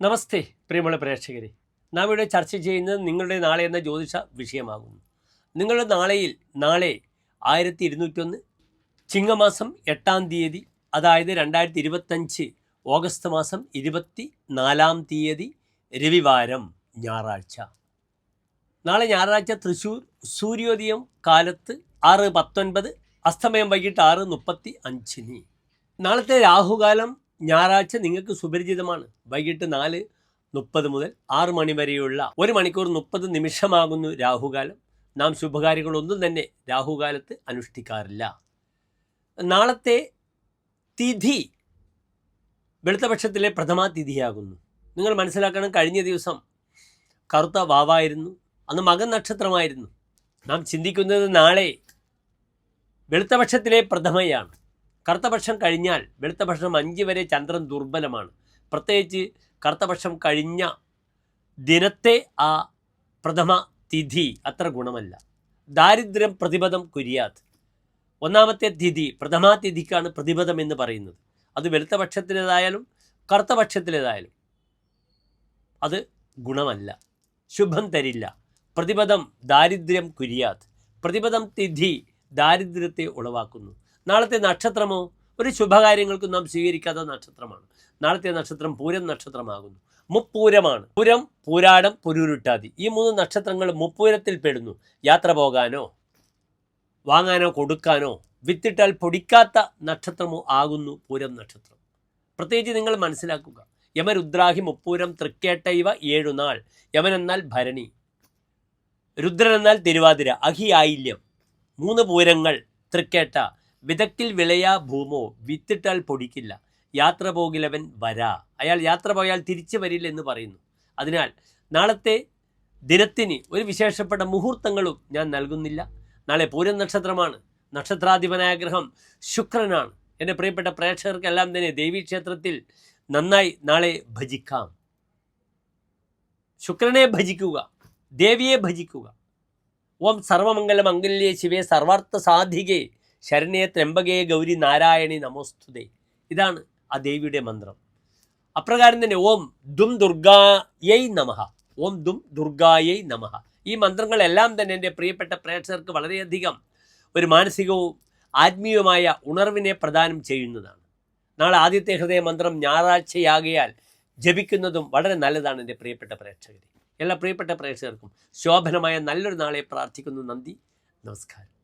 നമസ്തേ പ്രിയമുള്ള പ്രേക്ഷകരെ. നാം ഇവിടെ ചർച്ച ചെയ്യുന്നത് നിങ്ങളുടെ നാളെ എന്ന ജ്യോതിഷ വിഷയമാകുന്നു. നിങ്ങളുടെ നാളെയിൽ നാളെ ആയിരത്തി ഇരുന്നൂറ്റൊന്ന് ചിങ്ങമാസം എട്ടാം തീയതി അതായത് രണ്ടായിരത്തി ഇരുപത്തഞ്ച് ഓഗസ്റ്റ് മാസം ഇരുപത്തി നാലാം തീയതി രവിവാരം ഞായറാഴ്ച. നാളെ ഞായറാഴ്ച തൃശ്ശൂർ സൂര്യോദയം കാലത്ത് ആറ് പത്തൊൻപത് അസ്തമയം വൈകിട്ട് ആറ് മുപ്പത്തി അഞ്ചിന് നാളത്തെ രാഹുകാലം ഞായറാഴ്ച നിങ്ങൾക്ക് സുപരിചിതമാണ്. വൈകിട്ട് നാല് മുപ്പത് മുതൽ ആറ് മണി വരെയുള്ള ഒരു മണിക്കൂർ മുപ്പത് നിമിഷമാകുന്നു രാഹുകാലം. നാം ശുഭകാര്യങ്ങളൊന്നും തന്നെ രാഹുകാലത്ത് അനുഷ്ഠിക്കാറില്ല. നാളത്തെ തിഥി വെളുത്തപക്ഷത്തിലെ പ്രഥമ തിഥിയാകുന്നു. നിങ്ങൾ മനസ്സിലാക്കണം കഴിഞ്ഞ ദിവസം കറുത്ത വാവായിരുന്നു. അന്ന് മകൻ നക്ഷത്രമായിരുന്നു. നാം ചിന്തിക്കുന്നത് നാളെ വെളുത്തപക്ഷത്തിലെ പ്രഥമയാണ്. കറുത്തപക്ഷം കഴിഞ്ഞാൽ വെളുത്തപക്ഷം അഞ്ച് വരെ ചന്ദ്രൻ ദുർബലമാണ്. പ്രത്യേകിച്ച് കറുത്തപക്ഷം കഴിഞ്ഞ ദിനത്തെ ആ പ്രഥമ തിഥി അത്ര ഗുണമല്ല. ദാരിദ്ര്യം പ്രതിപദം കുര്യാത്. ഒന്നാമത്തെ തിഥി പ്രഥമാ തിഥിക്കാണ് പ്രതിപദം എന്ന് പറയുന്നത്. അത് വെളുത്തപക്ഷത്തിലേതായാലും കറുത്തപക്ഷത്തിലേതായാലും അത് ഗുണമല്ല. ശുഭം തരില്ല. പ്രതിപദം ദാരിദ്ര്യം കുര്യാത്. പ്രതിപദം തിഥി ദാരിദ്ര്യത്തെ ഉളവാക്കുന്നു. നാളത്തെ നക്ഷത്രമോ? ഒരു ശുഭകാര്യങ്ങൾക്കും നാം സ്വീകരിക്കാത്ത നക്ഷത്രമാണ്. നാളത്തെ നക്ഷത്രം പൂരം നക്ഷത്രമാകുന്നു. മുപ്പൂരമാണ്. പൂരം പൂരാടം പുരൂരുട്ടാതി. ഈ മൂന്ന് നക്ഷത്രങ്ങൾ മുപ്പൂരത്തിൽ പെടുന്നു. യാത്ര പോകാനോ വാങ്ങാനോ കൊടുക്കാനോ വിത്തിട്ടാൽ പൊടിക്കാത്ത നക്ഷത്രമോ ആകുന്നു പൂരം നക്ഷത്രം. പ്രത്യേകിച്ച് നിങ്ങൾ മനസ്സിലാക്കുക. യമരുദ്രാഹി മുപ്പൂരം തൃക്കേട്ട ഇവ ഏഴുനാൾ യമൻ എന്നാൽ ഭരണി. രുദ്രൻ എന്നാൽ തിരുവാതിര അഹി ആയില്യം മൂന്ന് പൂരങ്ങൾ തൃക്കേട്ട. വിതക്കിൽ വിളയാ ഭൂമോ വിത്തിട്ടാൽ പൊടിക്കില്ല. യാത്ര പോകിലവൻ വരാ. അയാൾ യാത്ര പോയാൽ തിരിച്ചു വരില്ല എന്ന് പറയുന്നു. അതിനാൽ നാളത്തെ ദിനത്തിന് ഒരു വിശേഷപ്പെട്ട മുഹൂർത്തങ്ങളും ഞാൻ നൽകുന്നില്ല. നാളെ പൂരം നക്ഷത്രമാണ്. നക്ഷത്രാധിപനായ ഗ്രഹം ശുക്രനാണ്. എന്റെ പ്രിയപ്പെട്ട പ്രേക്ഷകർക്കെല്ലാം തന്നെ ദേവീക്ഷേത്രത്തിൽ നന്നായി നാളെ ഭജിക്കാം. ശുക്രനെ ഭജിക്കുക ദേവിയെ ഭജിക്കുക. ഓം സർവമംഗലമംഗല്യേ ശിവേ സർവാർത്ഥ സാധികേ ശരണ്യെ ത്രംബകേ ഗൗരി നാരായണി നമോസ്തുതേ. ഇതാണ് ആ ദേവിയുടെ മന്ത്രം. അപ്രകാരം തന്നെ ഓം ദും ദുർഗായൈ നമഹ ഓം ദും ദുർഗായൈ നമഹ ഈ മന്ത്രങ്ങളെല്ലാം തന്നെ എന്റെ പ്രിയപ്പെട്ട പ്രേക്ഷകർക്ക് വളരെയധികം ഒരു മാനസികവും ആത്മീയവുമായ ഉണർവിനെ പ്രദാനം ചെയ്യുന്നതാണ്. നാളെ ആദ്യത്തെ ഹൃദയ മന്ത്രം ഞായറാഴ്ചയാകയാൽ ജപിക്കുന്നതും വളരെ നല്ലതാണ് എന്റെ പ്രിയപ്പെട്ട പ്രേക്ഷകരെ. എല്ലാ പ്രിയപ്പെട്ട പ്രേക്ഷകർക്കും ശോഭനമായ നല്ലൊരു നാളെ പ്രാർത്ഥിക്കുന്നു. നന്ദി. നമസ്കാരം.